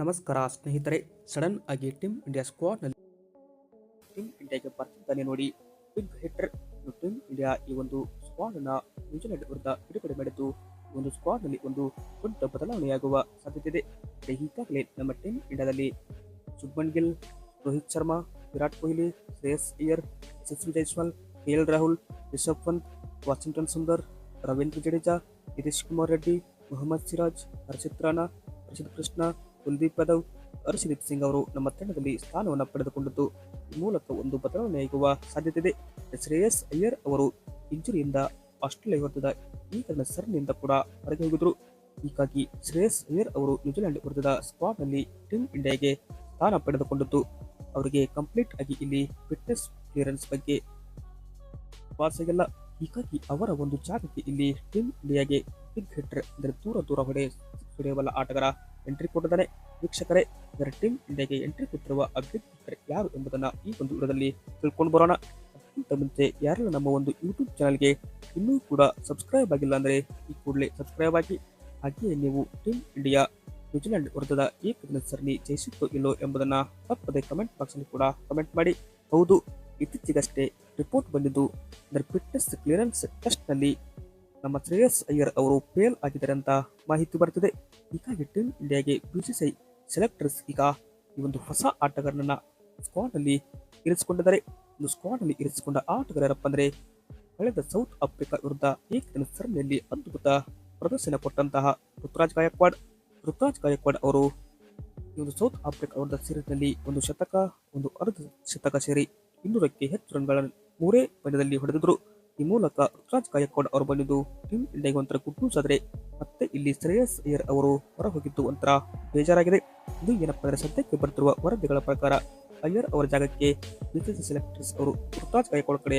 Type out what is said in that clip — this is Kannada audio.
ನಮಸ್ಕಾರ ಸ್ನೇಹಿತರೆ, ಸಡನ್ ಆಗಿ ಟೀಮ್ ಇಂಡಿಯಾ ಸ್ಕ್ವಾಡ್ನಲ್ಲಿ ಟೀಮ್ ಇಂಡಿಯಾಗೆ ಬರ್ತಿದ್ದಾನೆ ನೋಡಿ. ಬಿಗ್ ಹಿಟ್ಟರ್ ಟೀಮ್ ಇಂಡಿಯಾ ಈ ಒಂದು ಸ್ಕ್ವಾಡ್ ಅನ್ನ ನ್ಯೂಜಿಲೆಂಡ್ ವಿರುದ್ಧ ಬಿಡುಗಡೆ ಮಾಡಿದ್ದು ಒಂದು ಸ್ಕ್ವಾಡ್ನಲ್ಲಿ ಒಂದು ದೊಡ್ಡ ಬದಲಾವಣೆಯಾಗುವ ಸಾಧ್ಯತೆ ಇದೆ. ಈಗಾಗಲೇ ನಮ್ಮ ಟೀಮ್ ಇಂಡಿಯಾದಲ್ಲಿ Shubman Gill Rohit Sharma Virat Kohli, Shreyas Iyer, Yashasvi Jaiswal K L Rahul Rishabh Pant Washington Sundar Ravindra Jadeja Nitish Kumar Reddy Mohammed Siraj Harshit Rana Harshit Krishna Kuldeep Yadav, Harshdeep Singh ಅವರು ನಮ್ಮ ತಂಡದಲ್ಲಿ ಸ್ಥಾನವನ್ನು ಪಡೆದುಕೊಂಡಿದ್ದು ಮೂಲಕ ಒಂದು ಬದಲಾವಣೆಯಾಗುವ ಸಾಧ್ಯತೆ ಇದೆ ಶ್ರೇಯಸ್ ಅಯ್ಯರ್ ಅವರು ಇಂಜುರಿಯಿಂದ ಆಸ್ಟ್ರೇಲಿಯಾ ವಿರುದ್ಧದ ಈಗಿನ ಸರಣಿಯಿಂದ ಕೂಡ ಹೊರಗೆ ಹೋಗಿದ್ರು. ಹೀಗಾಗಿ ಶ್ರೇಯಸ್ ಅಯ್ಯರ್ ಅವರು ನ್ಯೂಜಿಲೆಂಡ್ ವಿರುದ್ಧದ ಸ್ಕ್ವಾಡ್ನಲ್ಲಿ ಟೀಮ್ ಇಂಡಿಯಾಗೆ ಸ್ಥಾನ ಪಡೆದುಕೊಂಡಿದ್ದು, ಅವರಿಗೆ ಕಂಪ್ಲೀಟ್ ಆಗಿ ಇಲ್ಲಿ ಫಿಟ್ನೆಸ್ ಕ್ಲಿಯರೆನ್ಸ್ ಬಗ್ಗೆ ಪಾಸಾಗಿಲ್ಲ ಹೀಗಾಗಿ ಅವರ ಒಂದು ಜಾಗಕ್ಕೆ ಇಲ್ಲಿ ಟೀಮ್ ಇಂಡಿಯಾಗೆ ಬಿಗ್ ಹಿಟ್ಟರ್ ಅಂದರೆ ದೂರ ದೂರ ಹೊಡೆ ಹೊಡೆಯಬಲ್ಲ ಆಟಗಾರ ಎಂಟ್ರಿ ಕೊಟ್ಟಿದ್ದಾನೆ. ವೀಕ್ಷಕರೇ, ಇದರ ಟೀಮ್ ಇಂಡಿಯಾಗೆ ಎಂಟ್ರಿ ಕೊಟ್ಟಿರುವ ಅಭ್ಯರ್ಥಿ ಯಾರು ಎಂಬುದನ್ನ ಈ ಒಂದು ವಿಡಿಯೋದಲ್ಲಿ ತಿಳ್ಕೊಂಡು ಬರೋಣ. ಅದಕ್ಕಿಂತ ಮುಂಚೆ ಯಾರೆಲ್ಲ ನಮ್ಮ ಒಂದು ಯೂಟ್ಯೂಬ್ ಚಾನಲ್ಗೆ ಇನ್ನೂ ಕೂಡ ಸಬ್ಸ್ಕ್ರೈಬ್ ಆಗಿಲ್ಲ ಅಂದರೆ ಈ ಕೂಡಲೇ ಸಬ್ಸ್ಕ್ರೈಬ್ ಆಗಿ. ಹಾಗೆಯೇ ನೀವು ಟೀಮ್ ಇಂಡಿಯಾ ನ್ಯೂಜಿಲೆಂಡ್ ವಿರುದ್ಧದ ಏಕದಿನ ಸರಣಿ ಜಯಿಸಿತ್ತು ಇಲ್ಲೋ ಎಂಬುದನ್ನು ತಪ್ಪದೆ ಕಮೆಂಟ್ ಬಾಕ್ಸ್ನಲ್ಲಿ ಕೂಡ ಕಮೆಂಟ್ ಮಾಡಿ. ಹೌದು, ಇತ್ತೀಚೆಗಷ್ಟೇ ರಿಪೋರ್ಟ್ ಬಂದಿದ್ದು ಅಂದರೆ ಫಿಟ್ನೆಸ್ ಕ್ಲಿಯರೆನ್ಸ್ ಟೆಸ್ಟ್ನಲ್ಲಿ ನಮ್ಮ ಶ್ರೇಯಸ್ ಅಯ್ಯರ್ ಅವರು ಫೇಲ್ ಆಗಿದ್ದಾರೆ ಅಂತ ಮಾಹಿತಿ ಬರುತ್ತದೆ. ಹೀಗಾಗಿ ಟೀಮ್ ಇಂಡಿಯಾಗೆ ಬಿಸಿಸಿಐ ಸೆಲೆಕ್ಟರ್ಸ್ ಈಗ ಈ ಒಂದು ಹೊಸ ಆಟಗಾರನನ್ನ ಸ್ಕ್ವಾಡ್ ಅಲ್ಲಿ ಇರಿಸಿಕೊಂಡಿದ್ದಾರೆ. ಒಂದು ಸ್ಕ್ವಾಡ್ ಅಲ್ಲಿ ಇರಿಸಿಕೊಂಡ ಆಟಗಾರರಪ್ಪ ಅಂದರೆ ಕಳೆದ ಸೌತ್ ಆಫ್ರಿಕಾ ವಿರುದ್ಧ ಏಕದಿನ ಸರಣಿಯಲ್ಲಿ ಅದ್ಭುತ ಪ್ರದರ್ಶನ ಕೊಟ್ಟಂತಹ ಋತುರಾಜ್ ಗಾಯಕ್ವಾಡ್. ಋತುರಾಜ್ ಗಾಯಕ್ವಾಡ್ ಅವರು ಈ ಒಂದು ಸೌತ್ ಆಫ್ರಿಕಾ ವಿರುದ್ಧ ಸೀರೀಸ್ನಲ್ಲಿ ಒಂದು ಶತಕ, ಒಂದು ಅರ್ಧ ಶತಕ ಸೇರಿ ಇನ್ನೂರಕ್ಕೆ ಹೆಚ್ಚು ರನ್ಗಳನ್ನು ಮೂರೇ ಪಂದ್ಯದಲ್ಲಿ ಹೊಡೆದಿದ್ರು. ಈ ಮೂಲಕ ಋತುರಾಜ್ ಗಾಯಕ್ವಾಡ್ ಅವರು ಬಂದಿದ್ದು, ಟೀಮ್ ಇಂಡಿಯಾಗೆ ಒಂಥರ ಗುಟ್ಟು ಸಾದರೆ ಮತ್ತೆ ಇಲ್ಲಿ ಶ್ರೇಯಸ್ ಅಯ್ಯರ್ ಅವರು ಹೊರ ಹೋಗಿದ್ದು ಒಂಥರ ಬೇಜಾರಾಗಿದೆ. ಇದು ಏನಪ್ಪಾ ಅಂದರೆ ಸದ್ಯಕ್ಕೆ ಬರುತ್ತಿರುವ ವರದಿಗಳ ಪ್ರಕಾರ ಅಯ್ಯರ್ ಅವರ ಜಾಗಕ್ಕೆ ಬಿಸಿಸಿ ಸೆಲೆಕ್ಟರ್ಸ್ ಅವರು ಋತುರಾಜ್ ಗಾಯಕ್ವಾಡ್ ಕಡೆ